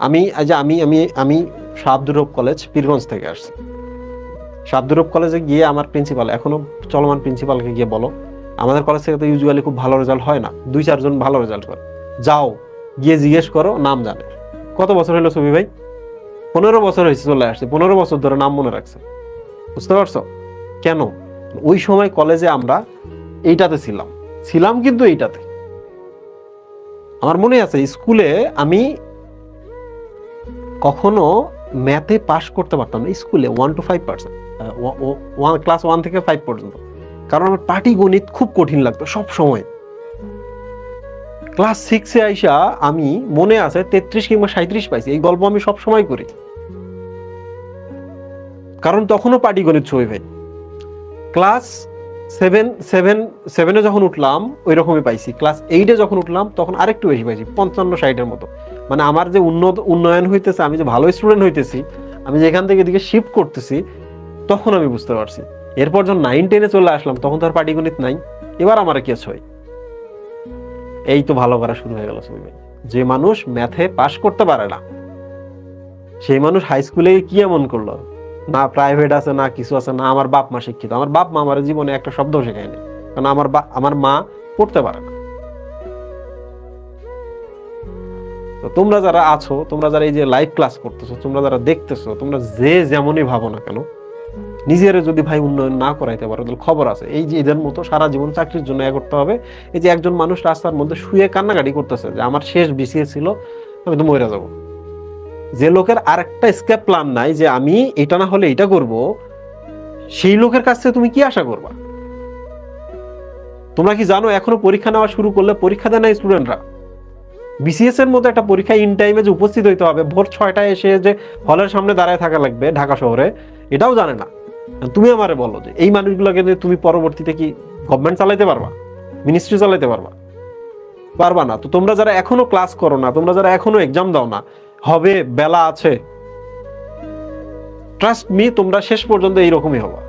আমি যে আমি আমি আমি শাহাবদুরব কলেজ পীরগঞ্জ থেকে আসছি। শাহাবদুরব কলেজে গিয়ে আমার প্রিন্সিপাল এখনও চলমান প্রিন্সিপালকে গিয়ে বলো, আমাদের কলেজ থেকে তো ইউজুয়ালি খুব ভালো রেজাল্ট হয় না, দুই চারজন ভালো রেজাল্ট করে। যাও, গিয়ে জিজ্ঞেস করো, নাম জানে। কত বছর হলো ছবি ভাই? পনেরো বছর হয়েছে, চলে আসছে। পনেরো বছর ধরে নাম মনে রাখছে। বুঝতে পারছ? কেন? ওই সময় কলেজে আমরা এইটাতে ছিলাম। ছিলাম কিন্তু এইটাতে। আমার মনে আছে, স্কুলে আমি কখনো ম্যাথে পাশ করতে পারতাম না, স্কুলে one two five percent one class one থেকে ফাইভ পর্যন্ত। কারণ আমার পাটিগণিত খুব কঠিন লাগতো সব সময়। ক্লাস সিক্সে আইসা আমি, মনে আছে তেত্রিশ কিংবা সাঁত্রিশ পাইছি, এই গল্প আমি সব সময় করি। কারণ তখনও পাটিগণিত ছবি ভাই ক্লাস সেভেন সেভেন সেভেনে যখন উঠলাম ওই রকমই পাইছি। ক্লাস এইটে যখন উঠলাম, তখন আরেকটু বেশি পাইছি, পঞ্চান্ন, ষাটের মতো। মানে আমার যে উন্নত, উন্নয়ন হইতেছে, আমি যে ভালো স্টুডেন্ট হইতেছি, আমি যেখান থেকে এদিকে শিফট করতেছি, তখন আমি বুঝতে পারছি। এরপর যখন নাইন টেনে চলে আসলাম, তখন তো আর পাটিগণিত নাই। এবার আমার কি আছে এই তো ভালো করা শুরু হয়ে গেল ভাই। যে মানুষ ম্যাথে পাশ করতে পারে না, সেই মানুষ হাই স্কুলে কি এমন করল? না প্রাইভেট আছে, না কিছু আছে, না আমার বাপ মা শিক্ষিত। আমার বাপ মা আমার জীবনে একটা শব্দ শেখায়নি কারণ আমার বা- আমার মা পড়তে পারে না। তো তোমরা যারা আছো, তোমরা যারা এই যে লাইভ ক্লাস করতেছো, তোমরা যারা দেখতেছো, তোমরা যে যেমনই ভাবো না কেন, নিজের যদি ভাই উন্নয়ন না করাইতে পারো, তাহলে খবর আছে। এই যে এদের মতো সারা জীবন চাকরির জন্য এ করতে হবে। এই যে একজন মানুষ রাস্তার মধ্যে শুয়ে কান্নাকাটি করতেছে যে, আমার শেষ বিসিএস ছিল, আমি তো মরে যাব। যে লোকের আর একটা স্কেপ প্ল্যান নাই যে আমি এটা না হলে এটা করব, সেই লোকের কাছ থেকে তুমি কি আশা করবা? তোমরা কি জানো, এখনও পরীক্ষা নেওয়া শুরু করলে পরীক্ষা দেয় না স্টুডেন্টরা বিসিএস এর মতো একটা পরীক্ষা ইন টাইমে যে উপস্থিত হইতে হবে, ভোর ছয়টায় এসে যে হলের সামনে দাঁড়ায় থাকা লাগবে ঢাকা শহরে, এটাও জানে না। তুমি আমারে বলো যে এই মানুষগুলোকে তুমি পরবর্তীতে কি গভর্নমেন্ট চালাইতে পারবা? মিনিস্ট্রি চালাইতে পারবা? পারবা না। তো তোমরা যারা এখনও ক্লাস করো না, তোমরা যারা এখনও এক্সাম দাও না হবে বেলা আছে। ট্রাস্ট মি তোমরা শেষ পর্যন্ত এইরকমই হবা।